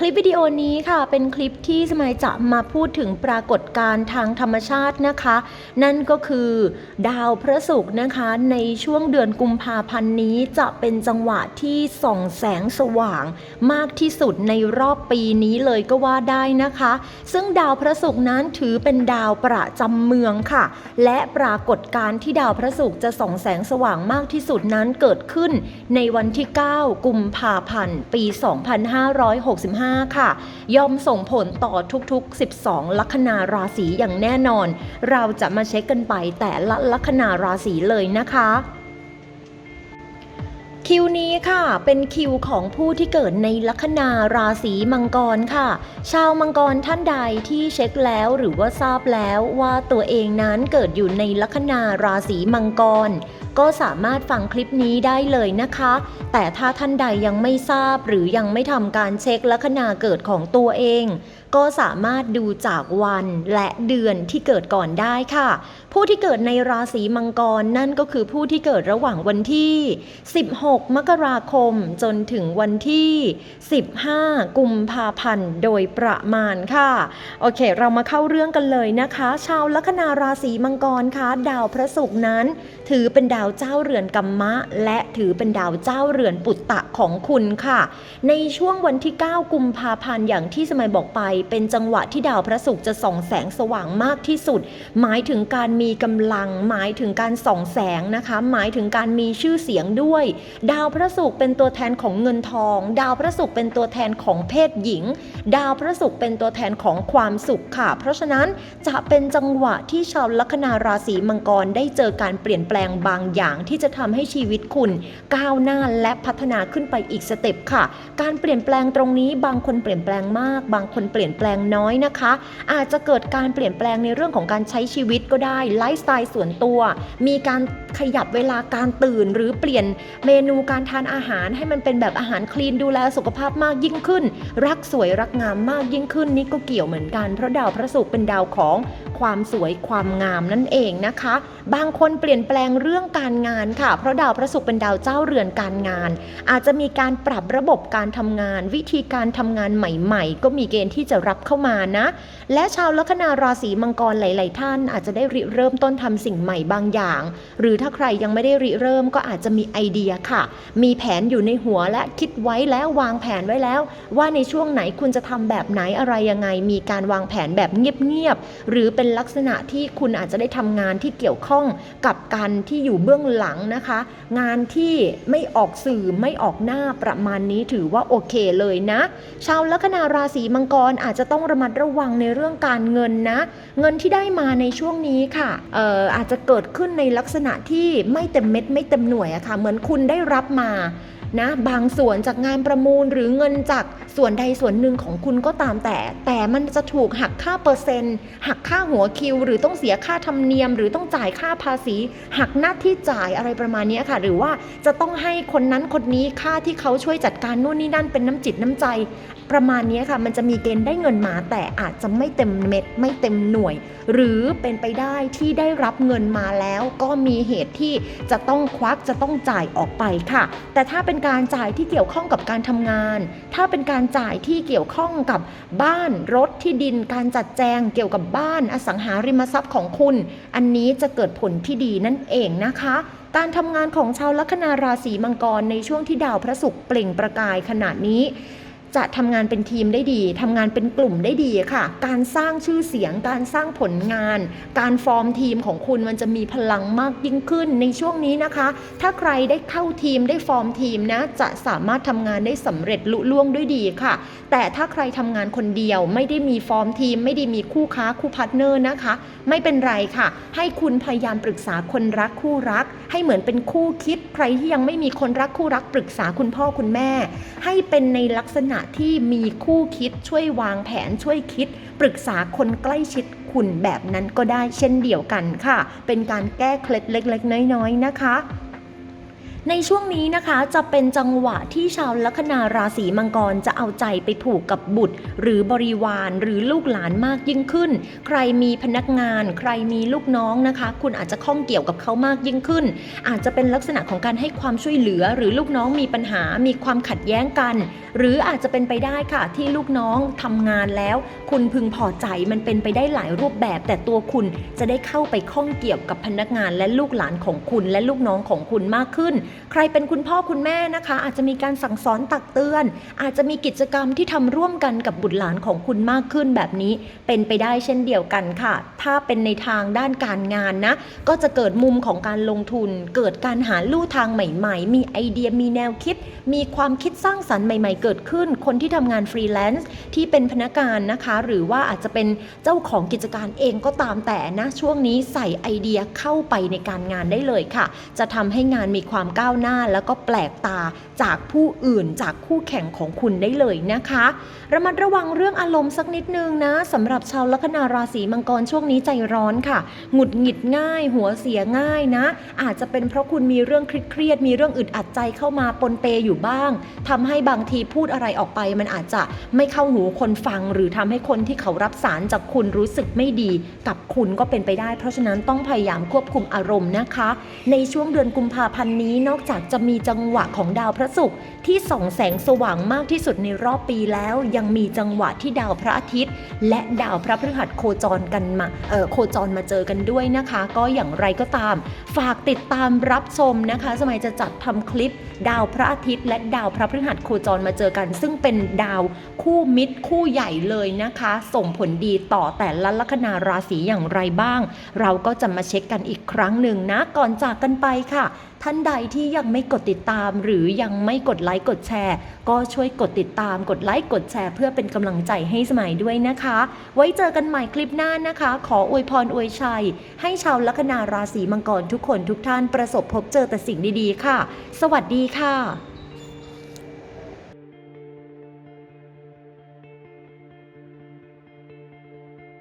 คลิปวิดีโอนี้ค่ะเป็นคลิปที่สมัยจะมาพูดถึงปรากฏการณ์ทางธรรมชาตินะคะ นั่นก็คือ ดาวพระศุกร์นะคะในช่วงเดือนกุมภาพันธ์นี้จะเป็นจังหวะที่ส่องแสงสว่าง มากที่สุดในรอบปีนี้เลยก็ว่าได้นะคะ ซึ่งดาวพระศุกร์นั้นถือเป็นดาวประจำเมืองค่ะ และปรากฏการณ์ที่ดาวพระศุกร์จะส่องแสงสว่างมากที่สุดนั้นเกิดขึ้นในวันที่ 9 กุมภาพันธ์ ปี 2565ค่ะ ย่อมส่งผลต่อทุกๆ 12 ลัคนาราศีอย่างแน่นอน เราจะมาเช็คกันไปแต่ละลัคนาราศีเลยนะคะ คิวนี้ค่ะ เป็นคิวของผู้ที่เกิดในลัคนาราศีมังกรค่ะ ชาวมังกรท่านใดที่เช็คแล้วหรือว่าทราบแล้วว่าตัวเองนั้นเกิดอยู่ในลัคนาราศีมังกร ก็สามารถฟังคลิปนี้ได้เลยนะคะ แต่ถ้าท่านใดยังไม่ทราบหรือยังไม่ทำการเช็คลัคนาเกิดของตัวเองก็สามารถดูจากวันและเดือนที่เกิดก่อนได้ค่ะ ผู้ที่เกิดในราศีมังกรนั่นก็คือผู้ที่เกิดระหว่างวันที่ 16 มกราคม จนถึงวันที่ 15 กุมภาพันธ์โดยประมาณค่ะ โอเค เรามาเข้าเรื่องกันเลยนะคะ ชาวลัคนาราศีมังกรคะดาวพระศุกร์นั้น ถือเป็นดาวเจ้าเรือนกัมมะ และถือเป็นดาวเจ้าเรือนปุตตะของคุณค่ะ ในช่วงวันที่ 9 กุมภาพันธ์อย่างที่สมัยบอกไปเป็นจังหวะที่ดาวพระศุกร์จะส่องแสงสว่างมากที่สุด หมายถึงการมีกำลัง หมายถึงการส่องแสงนะคะ หมายถึงการมีชื่อเสียงด้วย ดาวพระศุกร์เป็นตัวแทนของเงินทอง ดาวพระศุกร์เป็นตัวแทนของเพศหญิง ดาวพระศุกร์เป็นตัวแทนของความสุขค่ะ เพราะฉะนั้นจะเป็นจังหวะที่ชาวลัคนาราศีมังกรได้เจอการเปลี่ยนแปลงบางอย่างที่จะทำให้ชีวิตคุณก้าวหน้าและพัฒนาขึ้นไปอีกสเต็ปค่ะ การเปลี่ยนแปลงตรงนี้บางคนเปลี่ยนแปลงมาก บางคนเปลี่ยนแปลงน้อยนะคะ อาจจะเกิดการเปลี่ยนแปลงในเรื่องของการใช้ชีวิตก็ได้ไลฟ์สไตล์ส่วนตัว มีการขยับเวลาการตื่น หรือเปลี่ยนเมนูการทานอาหารให้มันเป็นแบบอาหารคลีนดูแลสุขภาพมากยิ่งขึ้น รักสวยรักงามมากยิ่งขึ้นนี่ก็เกี่ยวเหมือนกันเพราะดาวพระศุกร์เป็นดาวของความสวยความงามนั่นเองนะคะ บางคนเปลี่ยนแปลงเรื่องการงานค่ะ เพราะดาวพระศุกร์เป็นดาวเจ้าเรือนการงาน อาจจะมีการปรับระบบการทำงาน วิธีการทำงานใหม่ ๆ ก็มีเกณฑ์ที่จะรับเข้ามานะ และชาวลัคนาราศีมังกรหลาย ๆ ท่าน อาจจะได้ริเริ่มต้นทำสิ่งใหม่บางอย่าง หรือถ้าใครยังไม่ได้ริเริ่มก็อาจจะมีไอเดียค่ะ มีแผนอยู่ในหัวและคิดไว้แล้ววางแผนไว้แล้ว ว่าในช่วงไหนคุณจะทำแบบไหนอะไรยังไง มีการวางแผนแบบเงียบ ๆ หรือเป็นลักษณะที่คุณอาจจะได้ทำงานที่เกี่ยวข้องกับการที่อยู่เบื้องหลังนะคะ งานที่ไม่ออกสื่อไม่ออกหน้าประมาณนี้ถือว่าโอเคเลยนะ ชาวลัคนาราศีมังกรอาจจะต้องระมัดระวังในเรื่องการเงินนะ เงินที่ได้มาในช่วงนี้ค่ะอออาจจะเกิดขึ้นในลักษณะที่ไม่เต็มเม็ดไม่เต็มหน่วยอะค่ะเหมือนคุณได้รับมา นะบางส่วนจากงานประมูลหรือเงินจากส่วนใดส่วนหนึ่งของคุณก็ตามแต่ แต่มันจะถูกหักค่าเปอร์เซ็นต์ หักค่าหัวคิว หรือต้องเสียค่าธรรมเนียม หรือต้องจ่ายค่าภาษี หักหน้าที่จ่ายอะไรประมาณนี้ค่ะ หรือว่าจะต้องให้คนนั้นคนนี้ค่าที่เขาช่วยจัดการนู่นนี่นั่นเป็นน้ำจิตน้ำใจ ประมาณนี้ค่ะ มันจะมีเกณฑ์ได้เงินมา แต่อาจจะไม่เต็มเม็ดไม่เต็มหน่วย หรือเป็นไปได้ที่ได้รับเงินมาแล้ว ก็มีเหตุที่จะต้องควักจะต้องจ่ายออกไปค่ะ แต่ถ้าเป็นการจ่ายที่เกี่ยวข้องกับการทำงาน ถ้าเป็นการจ่ายที่เกี่ยวข้องกับบ้านรถที่ดินการจัดแจงเกี่ยวกับบ้านอสังหาริมทรัพย์ของคุณ อันนี้จะเกิดผลที่ดีนั่นเองนะคะการทำงานของชาวลัคนาราศีมังกรในช่วงที่ดาวพระศุกร์เปล่งประกายขนาดนี้ จะทำงานเป็นทีมได้ดีทำงานเป็นกลุ่มได้ดีค่ะ การสร้างชื่อเสียง การสร้างผลงาน การฟอร์มทีมของคุณมันจะมีพลังมากยิ่งขึ้นในช่วงนี้นะคะ ถ้าใครได้เข้าทีมได้ฟอร์มทีมนะจะสามารถทำงานได้สำเร็จลุล่วงด้วยดีค่ะ แต่ถ้าใครทำงานคนเดียว ไม่ได้มีฟอร์มทีม ไม่ได้มีคู่ค้าคู่พาร์ทเนอร์นะคะ ไม่เป็นไรค่ะ ให้คุณพยายามปรึกษาคนรักคู่รัก ให้เหมือนเป็นคู่คิด ใครที่ยังไม่มีคนรักคู่รัก ปรึกษาคุณพ่อคุณแม่ ให้เป็นในลักษณะที่มีคู่คิดช่วยวางแผนช่วยคิด ปรึกษาคนใกล้ชิดคุณแบบนั้นก็ได้เช่นเดียวกันค่ะ เป็นการแก้เคล็ดเล็กๆ น้อยๆนะคะ ในช่วงนี้นะคะจะเป็นจังหวะที่ชาวลัคนาราศีมังกรจะเอาใจไปผูกกับบุตร หรือบริวารหรือลูกหลานมากยิ่งขึ้น ใครมีพนักงาน ใครมีลูกน้องนะคะ คุณอาจจะข้องเกี่ยวกับเขามากยิ่งขึ้น อาจจะเป็นลักษณะของการให้ความช่วยเหลือ หรือลูกน้องมีปัญหามีความขัดแย้งกัน หรืออาจจะเป็นไปได้ค่ะ ที่ลูกน้องทำงานแล้ว คุณพึงพอใจมันเป็นไปได้หลายรูปแบบ แต่ตัวคุณจะได้เข้าไปข้องเกี่ยวกับพนักงานและลูกหลานของคุณและลูกน้องของคุณมากขึ้นใครเป็นคุณพ่อคุณแม่นะคะ อาจจะมีการสั่งสอนตักเตือน อาจจะมีกิจกรรมที่ทำร่วมกันกับบุตรหลานของคุณมากขึ้นแบบนี้เป็นไปได้เช่นเดียวกันค่ะ ถ้าเป็นในทางด้านการงานนะ ก็จะเกิดมุมของการลงทุน เกิดการหาลู่ทางใหม่ ๆ มีไอเดียมีแนวคิด มีความคิดสร้างสรรค์ใหม่ ๆ เกิดขึ้น คนที่ทำงานฟรีแลนซ์ที่เป็นพนักงานนะคะ หรือว่าอาจจะเป็นเจ้าของกิจการเองก็ตามแต่นะช่วงนี้ใส่ไอเดียเข้าไปในการงานได้เลยค่ะ จะทำให้งานมีความก้าวหน้าแล้วก็แปลกตาจากผู้อื่นจากคู่แข่งของคุณได้เลยนะคะ ระมัดระวังเรื่องอารมณ์สักนิดนึงนะสำหรับชาวลัคนาราศีมังกรช่วงนี้ใจร้อนค่ะ หงุดหงิดง่าย หัวเสียง่ายนะ อาจจะเป็นเพราะคุณมีเรื่องเครียดมีเรื่องอึดอัดใจเข้ามาปนเปอยู่บ้างทำให้บางทีพูดอะไรออกไป มันอาจจะไม่เข้าหูคนฟัง หรือทำให้คนที่เขารับสารจากคุณรู้สึกไม่ดี กับคุณก็เป็นไปได้ เพราะฉะนั้นต้องพยายามควบคุมอารมณ์นะคะ ในช่วงเดือนกุมภาพันธ์นี้นอกอกจากจะมีจังหวะของดาวพระศุกร์ที่ส่องแสงสว่างมากที่สุดในรอบปีแล้ว ยังมีจังหวะที่ดาวพระอาทิตย์ และดาวพระพฤหัสโคจรกันมาเออโคจรมาเจอกันด้วยนะคะ ก็อย่างไรก็ตาม ฝากติดตามรับชมนะคะ สมัยจะจัดทำคลิป ดาวพระอาทิตย์ และดาวพระพฤหัสโคจรมาเจอกัน ซึ่งเป็นดาวคู่มิตรคู่ใหญ่เลยนะคะ ส่งผลดีต่อแต่ละลัคนาราศีอย่างไรบ้าง เราก็จะมาเช็คกันอีกครั้งหนึ่งนะก่อนจากกันไปค่ะ ท่านใดที่ยังไม่กดติดตาม หรือยังไม่กดไลค์กดแชร์ ก็ช่วยกดติดตาม กดไลค์กดแชร์ เพื่อเป็นกำลังใจให้สมัยด้วยนะคะ ไว้เจอกันใหม่คลิปหน้านะคะ ขออวยพรอวยชัย ให้ชาวลัคนาราศีมังกรทุกคนทุกท่านประสบพบเจอแต่สิ่งดีๆค่ะ สวัสดีค่ะ